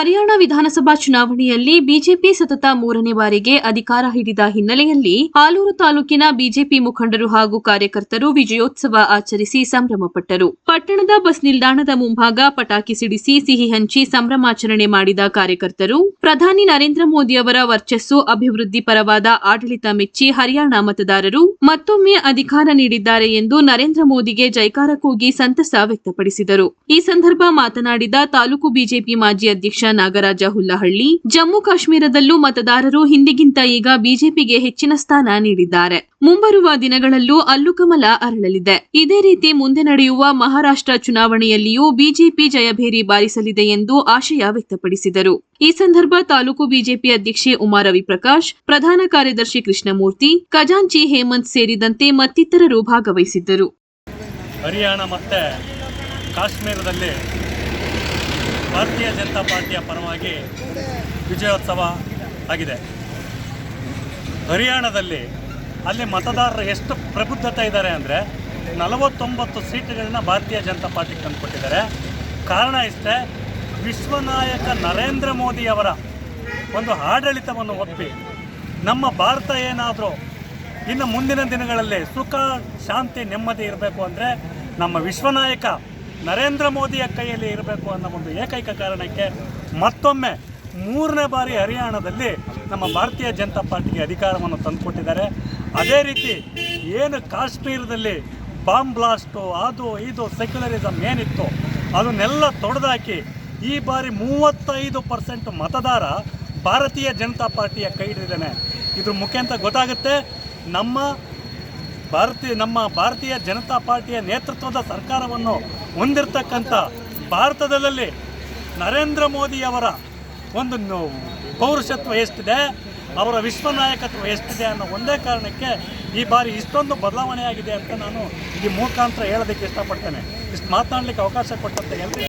ಹರಿಯಾಣ ವಿಧಾನಸಭಾ ಚುನಾವಣೆಯಲ್ಲಿ ಬಿಜೆಪಿ ಸತತ ಮೂರನೇ ಬಾರಿಗೆ ಅಧಿಕಾರ ಹಿಡಿದ ಹಿನ್ನೆಲೆಯಲ್ಲಿ ಆಲೂರು ತಾಲೂಕಿನ ಬಿಜೆಪಿ ಮುಖಂಡರು ಹಾಗೂ ಕಾರ್ಯಕರ್ತರು ವಿಜಯೋತ್ಸವ ಆಚರಿಸಿ ಸಂಭ್ರಮಪಟ್ಟರು ಪಟ್ಟಣದ ಬಸ್ ನಿಲ್ದಾಣದ ಮುಂಭಾಗ ಪಟಾಕಿ ಸಿಡಿಸಿ ಸಿಹಿ ಹಂಚಿ ಸಂಭ್ರಮಾಚರಣೆ ಮಾಡಿದ ಕಾರ್ಯಕರ್ತರು, ಪ್ರಧಾನಿ ನರೇಂದ್ರ ಮೋದಿ ಅವರ ವರ್ಚಸ್ಸು ಅಭಿವೃದ್ಧಿ ಪರವಾದ ಆಡಳಿತ ಮೆಚ್ಚಿ ಹರಿಯಾಣ ಮತದಾರರು ಮತ್ತೊಮ್ಮೆ ಅಧಿಕಾರ ನೀಡಿದ್ದಾರೆ ಎಂದು ನರೇಂದ್ರ ಮೋದಿಗೆ ಜೈಕಾರ ಕೂಗಿ ಸಂತಸ ವ್ಯಕ್ತಪಡಿಸಿದರು. ಈ ಸಂದರ್ಭ ಮಾತನಾಡಿದ ತಾಲೂಕು ಬಿಜೆಪಿ ಮಾಜಿ ಅಧ್ಯಕ್ಷ ನಾಗರಾಜ ಹುಲ್ಲಹಳ್ಳಿ, ಜಮ್ಮು ಕಾಶ್ಮೀರದಲ್ಲೂ ಮತದಾರರು ಹಿಂದಿಗಿಂತ ಈಗ ಬಿಜೆಪಿಗೆ ಹೆಚ್ಚಿನ ಸ್ಥಾನ ನೀಡಿದ್ದಾರೆ. ಮುಂಬರುವ ದಿನಗಳಲ್ಲೂ ಅಲ್ಲು ಕಮಲ ಅರಳಲಿದೆ. ಇದೇ ರೀತಿ ಮುಂದೆ ನಡೆಯುವ ಮಹಾರಾಷ್ಟ್ರ ಚುನಾವಣೆಯಲ್ಲಿಯೂ ಬಿಜೆಪಿ ಜಯಭೇರಿ ಬಾರಿಸಲಿದೆ ಎಂದು ಆಶಯ ವ್ಯಕ್ತಪಡಿಸಿದರು. ಈ ಸಂದರ್ಭ ತಾಲೂಕು ಬಿಜೆಪಿ ಅಧ್ಯಕ್ಷೆ ಉಮಾ ರವಿಪ್ರಕಾಶ್ ಪ್ರಧಾನ ಕಾರ್ಯದರ್ಶಿ ಕೃಷ್ಣಮೂರ್ತಿ, ಖಜಾಂಚಿ ಹೇಮಂತ್ ಸೇರಿದಂತೆ ಮತ್ತಿತರರು ಭಾಗವಹಿಸಿದ್ದರು. ಹರಿಯಾಣ ಮತ್ತೆ ಕಾಶ್ಮೀರದಲ್ಲಿ ಭಾರತೀಯ ಜನತಾ ಪಾರ್ಟಿಯ ಪರವಾಗಿ ವಿಜಯೋತ್ಸವ ಆಗಿದೆ. ಹರಿಯಾಣದಲ್ಲಿ ಅಲ್ಲಿ ಮತದಾರರು ಎಷ್ಟು ಪ್ರಬುದ್ಧತೆ ಇದ್ದಾರೆ ಅಂದರೆ ನಲವತ್ತೊಂಬತ್ತು ಸೀಟುಗಳನ್ನ ಭಾರತೀಯ ಜನತಾ ಪಾರ್ಟಿಗೆ ತಂದುಕೊಟ್ಟಿದ್ದಾರೆ. ಕಾರಣ ಇಷ್ಟೇ, ವಿಶ್ವನಾಯಕ ನರೇಂದ್ರ ಮೋದಿಯವರ ಒಂದು ಆಡಳಿತವನ್ನು ಒಪ್ಪಿ ನಮ್ಮ ಭಾರತ ಏನಾದರೂ ಇನ್ನು ಮುಂದಿನ ದಿನಗಳಲ್ಲಿ ಸುಖ, ಶಾಂತಿ, ನೆಮ್ಮದಿ ಇರಬೇಕು ಅಂದರೆ ನಮ್ಮ ವಿಶ್ವನಾಯಕ ನರೇಂದ್ರ ಮೋದಿಯ ಕೈಯಲ್ಲಿ ಇರಬೇಕು ಅನ್ನೋ ಒಂದು ಏಕೈಕ ಕಾರಣಕ್ಕೆ ಮತ್ತೊಮ್ಮೆ ಮೂರನೇ ಬಾರಿ ಹರಿಯಾಣದಲ್ಲಿ ನಮ್ಮ ಭಾರತೀಯ ಜನತಾ ಪಾರ್ಟಿಗೆ ಅಧಿಕಾರವನ್ನು ತಂದುಕೊಟ್ಟಿದ್ದಾರೆ. ಅದೇ ರೀತಿ ಏನು ಕಾಶ್ಮೀರದಲ್ಲಿ ಬಾಂಬ್ ಬ್ಲಾಸ್ಟು, ಅದು ಇದು ಸೆಕ್ಯುಲರಿಸಮ್ ಏನಿತ್ತು ಅದನ್ನೆಲ್ಲ ತೊಡೆದಾಕಿ ಈ ಬಾರಿ ಮೂವತ್ತೈದು ಪರ್ಸೆಂಟ್ ಮತದಾರ ಭಾರತೀಯ ಜನತಾ ಪಾರ್ಟಿಯ ಕೈ ಹಿಡಿದಿದ್ದಾನೆ ಇದ್ರ ಮುಖಾಂತರ ಗೊತ್ತಾಗುತ್ತೆ. ನಮ್ಮ ಭಾರತೀಯ, ನಮ್ಮ ಭಾರತೀಯ ಜನತಾ ಪಾರ್ಟಿಯ ನೇತೃತ್ವದ ಸರ್ಕಾರವನ್ನು ಹೊಂದಿರತಕ್ಕಂಥ ಭಾರತದಲ್ಲಿ ನರೇಂದ್ರ ಮೋದಿಯವರ ಒಂದು ಪೌರುಷತ್ವ ಎಷ್ಟಿದೆ, ಅವರ ವಿಶ್ವ ನಾಯಕತ್ವ ಎಷ್ಟಿದೆ ಅನ್ನೋ ಒಂದೇ ಕಾರಣಕ್ಕೆ ಈ ಬಾರಿ ಇಷ್ಟೊಂದು ಬದಲಾವಣೆಯಾಗಿದೆ ಅಂತ ನಾನು ಈ ಮುಖಾಂತರ ಹೇಳೋದಕ್ಕೆ ಇಷ್ಟಪಡ್ತೇನೆ. ಇಷ್ಟು ಮಾತನಾಡಲಿಕ್ಕೆ ಅವಕಾಶ ಕೊಟ್ಟಂತೆ ಎಲ್ಲರಿಗೂ